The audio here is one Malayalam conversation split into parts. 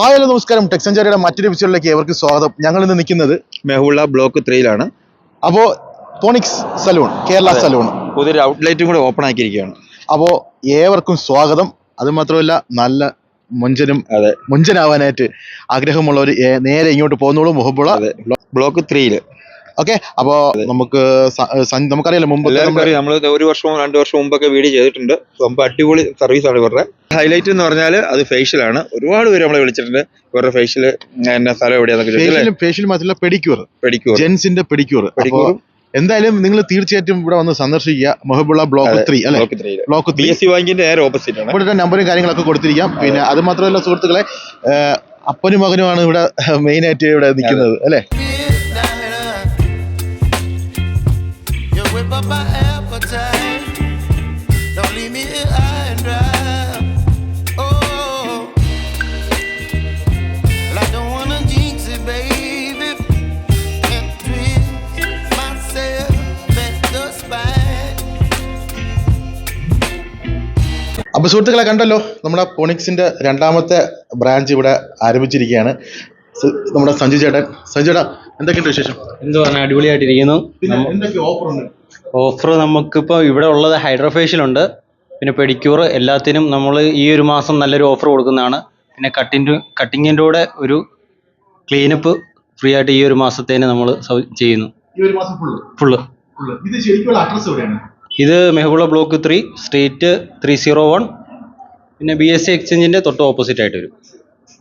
ഹായ് ഹലോ നമസ്കാരം. ടെക്സഞ്ചറിയുടെ മറ്റൊരു എപ്പിസോഡിലേക്ക് ഏവർക്ക് സ്വാഗതം. ഞങ്ങൾ ഇന്ന് നിൽക്കുന്നത് മെഹുള്ള ബ്ലോക്ക് ത്രീയിലാണ് അപ്പോൾ പോണിക്സ് സലൂൺ കേരള സലൂൺ പുതിയൊരു ഔട്ട്ലെറ്റും കൂടെ ഓപ്പൺ ആക്കിയിരിക്കുകയാണ്. അപ്പോൾ ഏവർക്കും സ്വാഗതം. അതുമാത്രമല്ല നല്ല മുഞ്ചനും അതെ. മുഞ്ചനാവാനായിട്ട് ആഗ്രഹമുള്ളവർ നേരെ ഇങ്ങോട്ട് പോകുന്നോളൂ മുഹബുള ബ്ലോക്ക് ത്രീയിൽ ഓക്കെ? അപ്പോ നമുക്ക് നമുക്കറിയാലോ മുമ്പ് നമ്മൾ ഒരു വർഷവും രണ്ട് വർഷം മുമ്പൊക്കെ വീഡിയോ ചെയ്തിട്ടുണ്ട്. നമുക്ക് അടിപൊളി സർവീസ് ആണ് ഇവരുടെ. ഹൈലൈറ്റ് എന്ന് പറഞ്ഞാൽ അത് ഫേഷ്യൽ ആണ്. ഒരുപാട് പേര് നമ്മളെ വിളിച്ചിട്ടുണ്ട്. ഇവരുടെ ഫേഷ്യൽ എന്നാ സ്ഥലം എവിടെയാണെന്നൊക്കെ ഫേഷ്യൽ മാത്രമല്ല പെഡിക്യൂർ പെഡിക്യൂർ ജെൻസിന്റെ പെഡിക്യൂർ പെഡിക്യൂർ എന്തായാലും നിങ്ങൾ തീർച്ചയായിട്ടും ഇവിടെ വന്ന് സന്ദർശിക്കുക. മൊഹബുള്ള ബ്ലോക്ക് ത്രീ അല്ലെ? ബ്ലോക്ക് ത്രീ എസ് സി ബാങ്കിന്റെ നേരെ ഓപ്പോസിറ്റ് ആണ്. ഇവിടെ നമ്പറും കാര്യങ്ങളൊക്കെ കൊടുത്തിരിക്കാം. പിന്നെ അത് മാത്രമല്ല സുഹൃത്തുക്കളെ അപ്പനും മകനുമാണ് ഇവിടെ മെയിൻ ആയിട്ട് ഇവിടെ നിൽക്കുന്നത് അല്ലേ? Whip up my appetite. Don't leave me here high and dry. Oh, well, I don't wanna jinx it, baby. Can't twist myself at the spine. അപ്പൊ സുഹൃത്തുക്കളെ കണ്ടല്ലോ നമ്മുടെ പോണിക്സിന്റെ രണ്ടാമത്തെ ബ്രാഞ്ച് ഇവിടെ ആരംഭിച്ചിരിക്കുകയാണ് സ- നമ്മുടെ സഞ്ജു ചേട്ടൻ സഞ്ജു ചേട്ടാ എന്തൊക്കെയുണ്ട് വിശേഷം എന്ത് പറഞ്ഞാൽ അടിപൊളിയായിട്ടിരിക്കുന്നു പിന്നെ എന്തൊക്കെ ഓഫർ ഉണ്ട് ഓഫർ നമുക്കിപ്പോൾ ഇവിടെ ഉള്ളത് ഹൈഡ്രോഫേഷ്യൽ ഉണ്ട് പിന്നെ പെഡിക്യൂർ എല്ലാത്തിനും നമ്മൾ ഈ ഒരു മാസം നല്ലൊരു ഓഫർ കൊടുക്കുന്നതാണ്. പിന്നെ കട്ടിന്റെ കട്ടിങ്ങിന്റെ കൂടെ ഒരു ക്ലീനപ്പ് ഫ്രീ ആയിട്ട് ഈ ഒരു മാസത്തേന് നമ്മൾ ചെയ്യുന്നു. ഈ ഒരു മാസം ഫുള്ള്? ഇത് മെഹബുള block three street three zero one. പിന്നെ ബി എസ് സി എക്സ്ചേഞ്ചിന്റെ തൊട്ട് ഓപ്പോസിറ്റ് ആയിട്ട് വരും.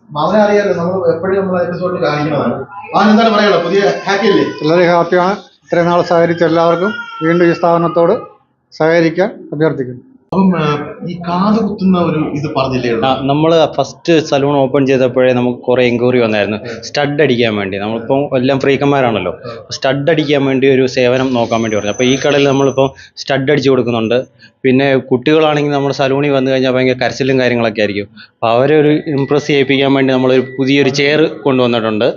അവനെ അറിയാലോ നമ്മൾ എപ്പോഴും നമ്മൾ എപ്പിസോഡിൽ കാണിക്കുന്നതാണ് അവൻ എന്താണ് പറയാനുള്ളത്? പുതിയ ഹാപ്പി അല്ലേ? വളരെ ഹാപ്പിയാണ്. ഇത്രയും നാൾ സഹകരിച്ച എല്ലാവർക്കും വീണ്ടും ഈ സ്ഥാപനത്തോട് സഹകരിക്കാൻ അഭ്യർത്ഥിക്കുന്നു. അപ്പം ഈ കാത് കുത്തുന്ന ഒരു ഇത് പറഞ്ഞില്ലേ? നമ്മൾ ഫസ്റ്റ് സലൂൺ ഓപ്പൺ ചെയ്തപ്പോഴേ നമുക്ക് കുറേ എൻക്വയറി വന്നായിരുന്നു. സ്റ്റഡ് അടിക്കാൻ വേണ്ടി. നമ്മളിപ്പോൾ എല്ലാം ഫ്രീക്കന്മാരാണല്ലോ സ്റ്റഡ് അടിക്കാൻ വേണ്ടി ഒരു സേവനം നോക്കാൻ വേണ്ടി പറഞ്ഞു. അപ്പോൾ ഈ കടയിൽ നമ്മളിപ്പോൾ സ്റ്റഡ് അടിച്ചു കൊടുക്കുന്നുണ്ട്. പിന്നെ കുട്ടികളാണെങ്കിൽ നമ്മുടെ സലൂണിൽ വന്നു കഴിഞ്ഞാൽ ഭയങ്കര കരച്ചിലും കാര്യങ്ങളൊക്കെ ആയിരിക്കും. അപ്പോൾ അവരെ ഒരു ഇമ്പ്രസ് ചെയ്യിപ്പിക്കാൻ വേണ്ടി നമ്മളൊരു പുതിയൊരു ചെയർ കൊണ്ടുവന്നിട്ടുണ്ട്.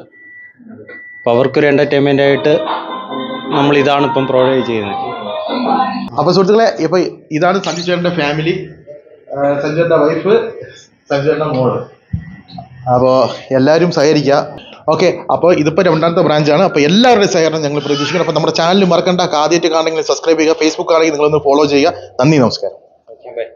അപ്പോൾ അവർക്കൊരു എന്റർടൈൻമെന്റ് ആയിട്ട് നമ്മൾ ഇതാണ് ഇപ്പം പ്രൊവൈഡ് ചെയ്യുന്നത്. അപ്പൊ സുഹൃത്തുക്കളെ ഇപ്പൊ ഇതാണ് സഞ്ജു ചേട്ടന്റെ ഫാമിലി സഞ്ജുന്റെ വൈഫ് സഞ്ജുന്റെ മോൾ. അപ്പോൾ എല്ലാവരും സഹകരിക്കുക. ഓക്കെ അപ്പോൾ ഇതിപ്പോൾ രണ്ടാമത്തെ ബ്രാഞ്ചാണ് അപ്പോൾ എല്ലാവരുടെയും സഹകരണം ഞങ്ങൾ പ്രതീക്ഷിക്കണം അപ്പോൾ നമ്മുടെ ചാനൽ മറക്കണ്ട. ആദ്യമായിട്ട് കാണണമെങ്കിൽ സബ്സ്ക്രൈബ് ചെയ്യുക. ഫേസ്ബുക്ക് ആണെങ്കിൽ നിങ്ങളൊന്ന് ഫോളോ ചെയ്യുക. നന്ദി നമസ്കാരം. Okay bye